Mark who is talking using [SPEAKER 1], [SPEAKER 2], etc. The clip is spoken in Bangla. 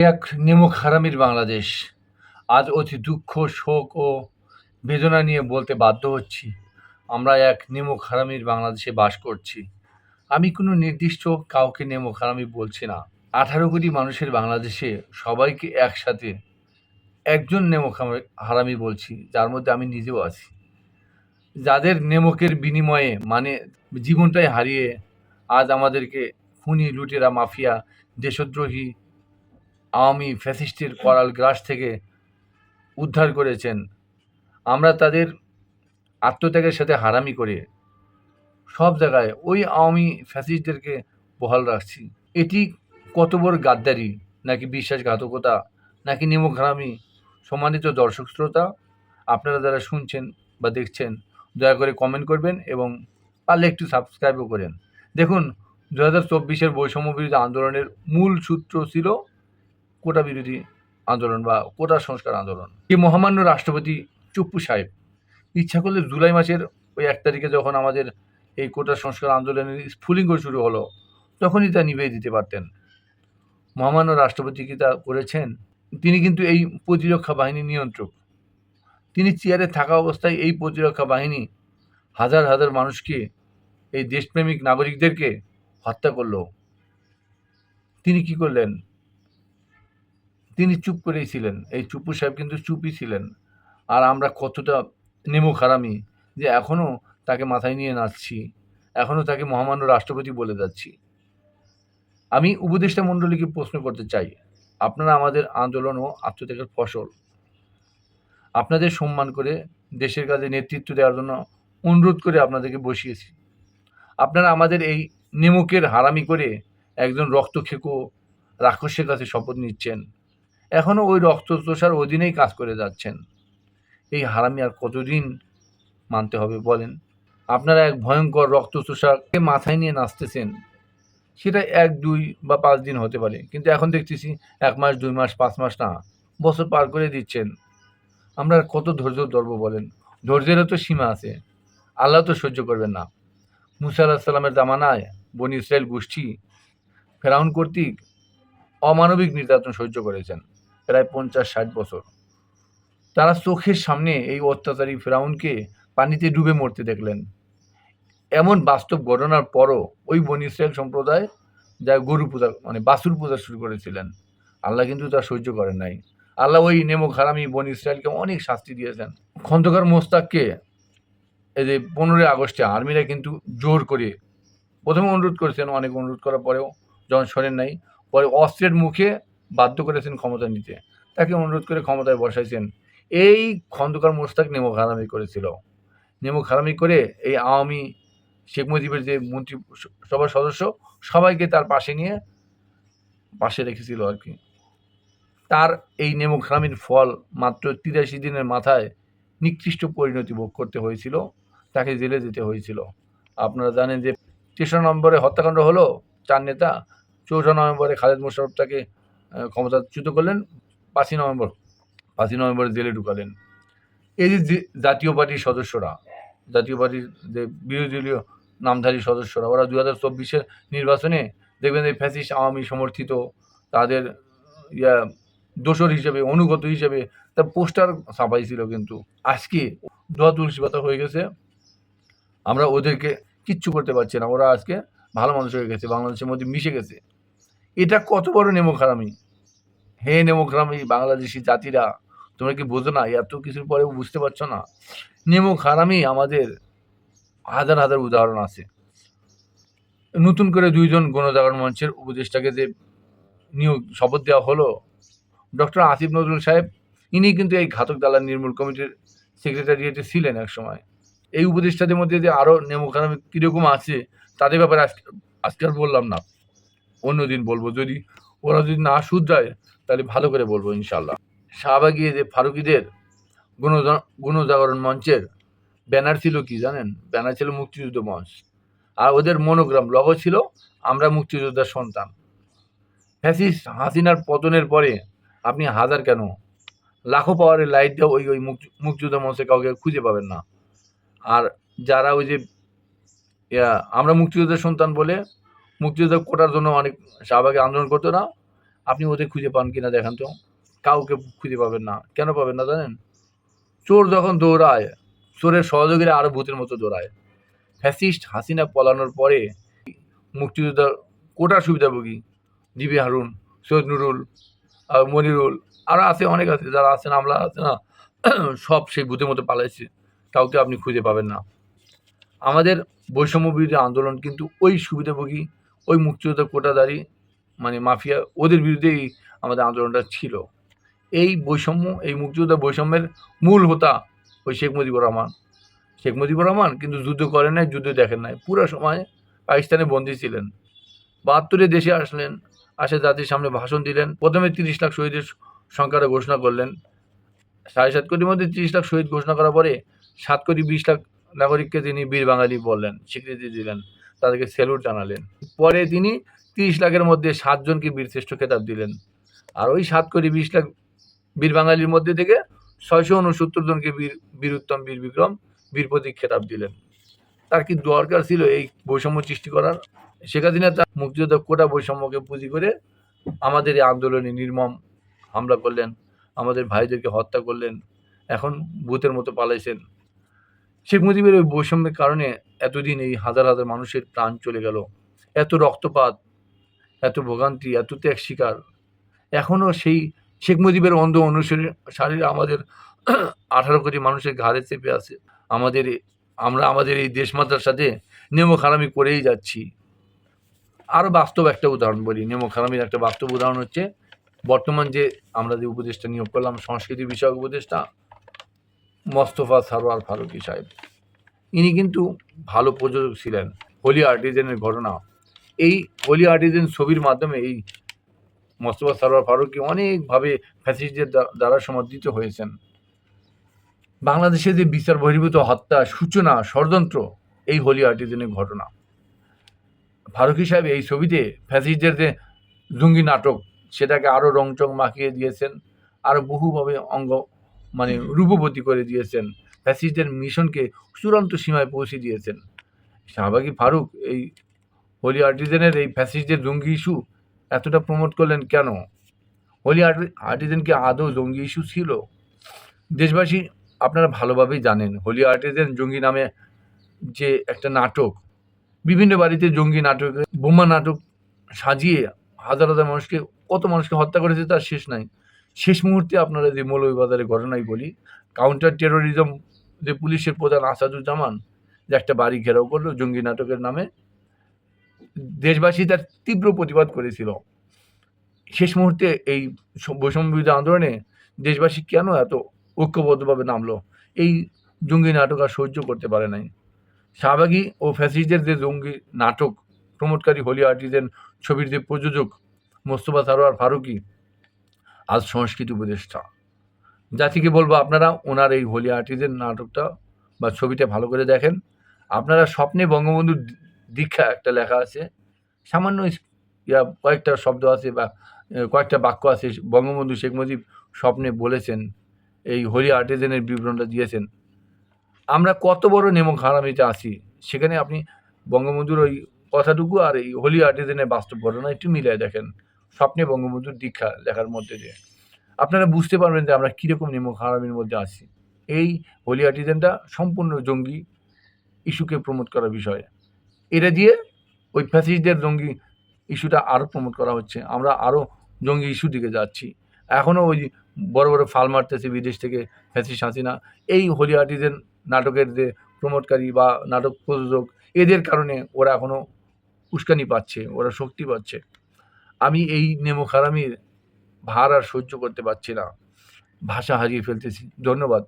[SPEAKER 1] এক নিমুখ হারামির বাংলাদেশ। আজ অতি দুঃখ, শোক ও বেদনা নিয়ে বলতে বাধ্য হচ্ছি। আমরা এক নিমুখ হারামির বাংলাদেশে বাস করছি। আমি কোনো নির্দিষ্ট কাউকে নেমুখ হারামি বলছি না। আঠারো কোটি মানুষের বাংলাদেশে সবাইকে একসাথে একজন হারামি- হারামি বলছি, যার মধ্যে আমি নিজেও আছি। যাদের নেমকের বিনিময়ে মানে জীবনটাই হারিয়ে আজ আমাদেরকে খুনি, লুটেরা, মাফিয়া, দেশদ্রোহী আওয়ামী ফ্যাসিস্টের করাল গ্রাস থেকে উদ্ধার করেছেন। আমরা তাদের আত্মত্যাগের সাথে হারামি করে সব জায়গায় ওই আওয়ামী ফ্যাসিস্টদেরকে বহাল রাখছি। এটি কত বড় গাদ্দারি, নাকি বিশ্বাসঘাতকতা, নাকি নিমক সম্মানিত দর্শক শ্রোতা, আপনারা যারা শুনছেন বা দেখছেন, দয়া করে কমেন্ট করবেন এবং পারলে একটু সাবস্ক্রাইবও করেন। দেখুন দু হাজার চব্বিশের বৈষম্য বিরোধী আন্দোলনের মূল সূত্র ছিল কোটা বিরোধী আন্দোলন বা কোটা সংস্কার আন্দোলন। এই মহামান্য রাষ্ট্রপতি চুপ্পু সাহেব, ইচ্ছা করলে জুলাই মাসের ওই এক তারিখে যখন আমাদের এই কোটা সংস্কার আন্দোলনের স্ফুলিঙ্গ শুরু হলো, তখনই তা নিভিয়ে দিতে পারতেন। মহামান্য রাষ্ট্রপতি কি তা করেছেন? তিনি কিন্তু এই প্রতিরক্ষা বাহিনী নিয়ন্ত্রক। তিনি চেয়ারে থাকা অবস্থায় এই প্রতিরক্ষা বাহিনী হাজার হাজার মানুষকে, এই দেশপ্রেমিক নাগরিকদেরকে হত্যা করল। তিনি কি করলেন? তিনি চুপ করেই ছিলেন। এই চুপু সাহেব কিন্তু চুপই ছিলেন। আর আমরা কতটা নেমুখ হারামি যে এখনও তাকে মাথায় নিয়ে নাচছি এখনও তাকে মহামান্য রাষ্ট্রপতি বলে যাচ্ছি। আমি উপদেষ্টা মণ্ডলীকে প্রশ্ন করতে চাই, আপনারা আমাদের আন্দোলন ও আত্মত্যাগের ফসল, আপনাদের সম্মান করে দেশের কাজে নেতৃত্ব দেওয়ার জন্য অনুরোধ করে আপনাদেরকে বসিয়েছি। আপনারা আমাদের এই নেমুকের হারামি করে একজন রক্তক্ষেকো রাক্ষসের কাছে শপথ নিচ্ছেন। এখনও ওই রক্তচোষার অধীনেই কাজ করে যাচ্ছেন। এই হারামি আর কতদিন মানতে হবে বলেন? আপনারা এক ভয়ঙ্কর রক্তচোষাকে মাথায় নিয়ে নাচতেছেন। সেটা এক, দুই বা পাঁচ দিন হতে পারে। কিন্তু এখন দেখতেছি এক মাস, দুই মাস, পাঁচ মাস না, বছর পার করে দিচ্ছেন। আমরা কত ধৈর্য ধরবো বলেন? ধৈর্যেরও তো সীমা আছে। আল্লাহ তো সহ্য করবেন না। মুসা আল্লাহ সাল্লামের জামানায় বনি ইসরায়েল গোষ্ঠী ফেরাউন কর্তৃক অমানবিক নির্যাতন সহ্য করেছেন। প্রায় পঞ্চাশ, ষাট বছর। তারা চোখের সামনে এই অত্যাচারী ফেরাউনকে পানিতে ডুবে মরতে দেখলেন। এমন বাস্তব ঘটনার পরও ওই বনি ইসরায়েল সম্প্রদায় যা গরু পূজা মানে বাসুর পূজা শুরু করেছিলেন। আল্লাহ কিন্তু তা সহ্য করেন নাই। আল্লাহ ওই নেমক হারামি বনি ইসরায়েলকে অনেক শাস্তি দিয়েছেন। খন্দকার মোস্তাককে এই যে পনেরোই আগস্টে আর্মিরা কিন্তু জোর করে প্রথমে অনুরোধ করেছেন, অনেক অনুরোধ করার পরেও যখন শোনেন নাই, পরে অস্ত্রের মুখে বাধ্য করেছেন ক্ষমতা নিতে। তাকে অনুরোধ করে ক্ষমতায় বসাইছেন। এই খন্দকার মোস্তাক নেমক হারামি করেছিল। নেমক হারামি করে এই আওয়ামী শেখ মুজিবের যে মন্ত্রী সভার সদস্য, সবাইকে তার পাশে নিয়ে পাশে রেখেছিল আর কি। তার এই নেমক হারামির ফল মাত্র তিরাশি দিনের মাথায় নিকৃষ্ট পরিণতি ভোগ করতে হয়েছিল। তাকে জেলে যেতে হয়েছিল। আপনারা জানেন যে তেসরা নম্বরে হত্যাকাণ্ড হলো। চার নেতা, চৌঠা নভেম্বরে খালেদ মোশারফ তাকে ক্ষমতাচ্যুত করলেন, পাঁচই নভেম্বর, পাঁচই নভেম্বরে জেলে ঢুকালেন। এই যে জাতীয় পার্টির সদস্যরা, জাতীয় পার্টির যে বিরোধী দলীয় নামধারী সদস্যরা, ওরা দু হাজার চব্বিশের নির্বাচনে দেখবেন এই ফ্যাসিস্ট আওয়ামী সমর্থিত, তাদের, ইয়া, দোষর হিসেবে, অনুগত হিসেবে, তার পোস্টার ছাপাইছিল কিন্তু। আজকে দোয়া তুলসী পাতা হয়ে গেছে। আমরা ওদেরকে কিচ্ছু করতে পারছি না। ওরা আজকে ভালো মানুষ হয়ে গেছে, বাংলাদেশের মধ্যে মিশে গেছে। এটা কত বড় নেমোখারামি? হে নেমোখারামি বাংলাদেশি জাতিরা, তোমরা কি বোঝো না? এত কিছুর পরে বুঝতে পারছ না? নেমোখারামি আমাদের হাজার হাজার উদাহরণ আছে। নতুন করে দুইজন গণজাগরণ মঞ্চের উপদেষ্টাকে যে নিয়োগ, শপথ দেওয়া হলো, ডক্টর আসিফ নজরুল সাহেব, ইনি কিন্তু এই ঘাতক দালাল নির্মূল কমিটির সেক্রেটারিয়েটে ছিলেন এক সময় এই উপদেষ্টাদের মধ্যে যে আরও নেমোখানামি কীরকম আছে, তাদের ব্যাপারে আজকে আজকে আর বললাম না। অন্যদিন বলব, যদি ওরা যদি না শুধরায়, তাহলে ভালো করে বলব ইনশাল্লাহ শাহবাগি যে ফারুকিদের গুণ গুণজাগরণ মঞ্চের ব্যানার ছিল কি জানেন? ব্যানার ছিল মুক্তিযুদ্ধ মঞ্চ। আর ওদের মনোগ্রাম লগো ছিল আমরা মুক্তিযোদ্ধার সন্তান। ফ্যাসিস্ট হাসিনার পতনের পরে আপনি হাজার কেন? লাখো পাওয়ারের লাইট দিয়ে ওই ওই মুক্তি- মুক্তিযুদ্ধ মঞ্চে কাউকে খুঁজে পাবেন না। আর যারা ওই যে আমরা মুক্তিযুদ্ধের সন্তান বলে মুক্তিযুদ্ধ কোটার জন্য অনেক শাহবাগে আন্দোলন করতো না? আপনি ওদের খুঁজে পান কিনা দেখান তো। কাউকে খুঁজে পাবেন না। কেন পাবেন না জানেন? চোর যখন দৌড়ায়, চোরের সহযোগীরা আরও ভূতের মতো দৌড়ায়। ফ্যাসিস্ট হাসিনা পলানোর পরে মুক্তিযোদ্ধার কোটা সুবিধাভোগী জিবি হারুন, সৈয়দ নুরুল মনিরুল আরও আছে অনেক আছে, যারা আছেন আমলা আছে না? সব সেই ভূতের মতো পালাইছে। কাউকে আপনি খুঁজে পাবেন না। আমাদের বৈষম্য বিরোধী আন্দোলন কিন্তু ওই সুবিধাভোগী ওই মুক্তিযোদ্ধা কোটাদারি মানে মাফিয়া, ওদের বিরুদ্ধেই আমাদের আন্দোলনটা ছিল। এই বৈষম্য, এই মুক্তিযোদ্ধা বৈষম্যের মূল হোতা ওই শেখ মুজিবুর রহমান। শেখ মুজিবুর রহমান কিন্তু যুদ্ধ করেন নাই, যুদ্ধ দেখেন নাই। পুরো সময় পাকিস্তানে বন্দী ছিলেন। বাহাত্তরে দেশে আসলেন, আসে জাতির সামনে ভাষণ দিলেন। প্রথমে তিরিশ লাখ শহীদের সংখ্যাটা ঘোষণা করলেন। সাড়ে সাত কোটির মধ্যে তিরিশ লাখ শহীদ ঘোষণা করার পরে সাত কোটি বিশ লাখ নাগরিককে তিনি বীর বাঙালি বললেন, স্বীকৃতি দিলেন। তাদেরকে স্যালুট জানালেন। পরে তিনি তিরিশ লাখের মধ্যে সাতজনকে বীরশ্রেষ্ঠ খেতাব দিলেন। আর ওই সাত কোটি বিশ লাখ বীর বাঙালির মধ্যে থেকে ছয়শো উনসত্তর জনকে বীর বীর উত্তম, বীর বিক্রম, বীর প্রতীক খেতাব দিলেন। তার কি দরকার ছিল এই বৈষম্য সৃষ্টি করার? হাসিনা তার মুক্তিযোদ্ধা কোটা বৈষম্যকে পুঁজি করে আমাদের এই আন্দোলনে নির্মম হামলা করলেন, আমাদের ভাইদেরকে হত্যা করলেন, এখন ভূতের মতো পালাইছেন। শেখ মুজিবের ওই বৈষম্যের কারণে এতদিন এই হাজার হাজার মানুষের প্রাণ চলে গেল। এত রক্তপাত, এত ভোগান্তি, এত ত্যাগ শিকার। এখনও সেই শেখ মুজিবের অন্ধ অনুসারী সারীরা আমাদের আঠারো কোটি মানুষের ঘাড়ে চেপে আছে। আমাদের আমরা আমাদের এই দেশমাতার সাথে নেমো খারামি করেই যাচ্ছি। আরও বাস্তব একটা উদাহরণ বলি। নেমো খারামির একটা বাস্তব উদাহরণ হচ্ছে, বর্তমান যে আমরা যে উপদেষ্টা নিয়োগ করলাম, সংস্কৃতি বিষয়ক উপদেষ্টা মোস্তফা সারোয়ার ফারুকি সাহেব। ইনি কিন্তু ভালো প্রযোজক ছিলেন হোলি আর্টিজেনের ঘটনা। এই হোলি আর্টিজেন ছবির মাধ্যমে এই মোস্তফা সারোয়ার ফারুকি অনেকভাবে ফ্যাসিস্টদের দ্বারা সমর্থিত হয়েছেন। বাংলাদেশে যে বিচার বহির্ভূত হত্যা, সূচনা, ষড়যন্ত্র, এই হোলি আর্টিজেনের ঘটনা। ফারুকি সাহেব এই ছবিতে ফ্যাসিস্টদের যে জঙ্গি নাটক, সেটাকে আরও রংচং মাখিয়ে দিয়েছেন আরও বহুভাবে অঙ্গ মানে রূপবতী করে দিয়েছেন। ফ্যাসিস্টদের মিশনকে চূড়ান্ত সীমায় পৌঁছে দিয়েছেন। শাহবাগী ফারুক এই হোলি আর্টিজেনের এই ফ্যাসিস্টদের জঙ্গি ইস্যু এতটা প্রমোট করলেন কেন? হোলি আর্টি- আর্টিজেন কি আদৌ জঙ্গি ইস্যু ছিল? দেশবাসী আপনারা ভালোভাবেই জানেন হোলি আর্টিজেন জঙ্গি নামে যে একটা নাটক বিভিন্ন বাড়িতে জঙ্গি নাটক বোমা নাটক সাজিয়ে হাজার হাজার মানুষকে কত মানুষকে হত্যা করেছে তার শেষ নাই। শেষ মুহূর্তে আপনারা যে মৌলভীবাজারের ঘটনাই বলি কাউন্টার টেরোরিজম যে পুলিশের প্রধান আসাদুজ্জামান, যে একটা বাড়ি ঘেরাও করল জঙ্গি নাটকের নামে, দেশবাসী তার তীব্র প্রতিবাদ করেছিল। শেষ মুহূর্তে এই বৈষম্য বিরোধী আন্দোলনে দেশবাসী কেন এত ঐক্যবদ্ধভাবে নামলো? এই জঙ্গি নাটক আর সহ্য করতে পারে নাই। শাহবাগী ও ফ্যাসিস্টদের যে জঙ্গি নাটক প্রমোটকারী হোলি আর্টিজেন ছবির যে প্রযোজক মোস্তফা সারোয়ার ফারুকি আজ সংস্কৃতি উপদেষ্টা। জাতিকে বলব, আপনারা ওনার এই হোলি আর্টিজেন নাটকটা বা ছবিটা ভালো করে দেখেন। আপনারা স্বপ্নে বঙ্গবন্ধুর দীক্ষা একটা লেখা আছে। সামান্য ইয়া, কয়েকটা শব্দ আছে বা কয়েকটা বাক্য আছে। বঙ্গবন্ধু শেখ মুজিব স্বপ্নে বলেছেন, এই হোলি আর্টিজেনের বিবরণটা দিয়েছেন। আমরা কত বড় নেমক হারামিতে আছি। সেখানে আপনি বঙ্গবন্ধুর ওই কথাটুকু আর এই হোলি আর্টিজেনের বাস্তব ঘটনা একটু মিলিয়ে দেখেন। স্বপ্নে বঙ্গবন্ধুর দীক্ষা লেখার মধ্যে দিয়ে। আপনারা বুঝতে পারবেন যে আমরা কীরকম নেমক হারামির মধ্যে আছি। এই হোলি আর্টিজেনটা সম্পূর্ণ জঙ্গি ইস্যুকে প্রমোট করার বিষয়। এটা দিয়ে ওই ফ্যাসিস্টদের জঙ্গি ইস্যুটা আরও প্রমোট করা হচ্ছে। আমরা আরও জঙ্গি ইস্যু দিকে যাচ্ছি। এখনও ওই বড় বড় ফাল মারতেছে বিদেশ থেকে ফ্যাসিস্ট হাসিনা। এই হোলি আর্টিজেন নাটকের যে প্রমোটকারী বা নাটক প্রযোজক, এদের কারণে ওরা এখনও উস্কানি পাচ্ছে, ওরা শক্তি পাচ্ছে। আমি এই নেমো খারামির ভার আর সহ্য করতে পারছি না। ভাষা হারিয়ে ফেলতেছি। ধন্যবাদ।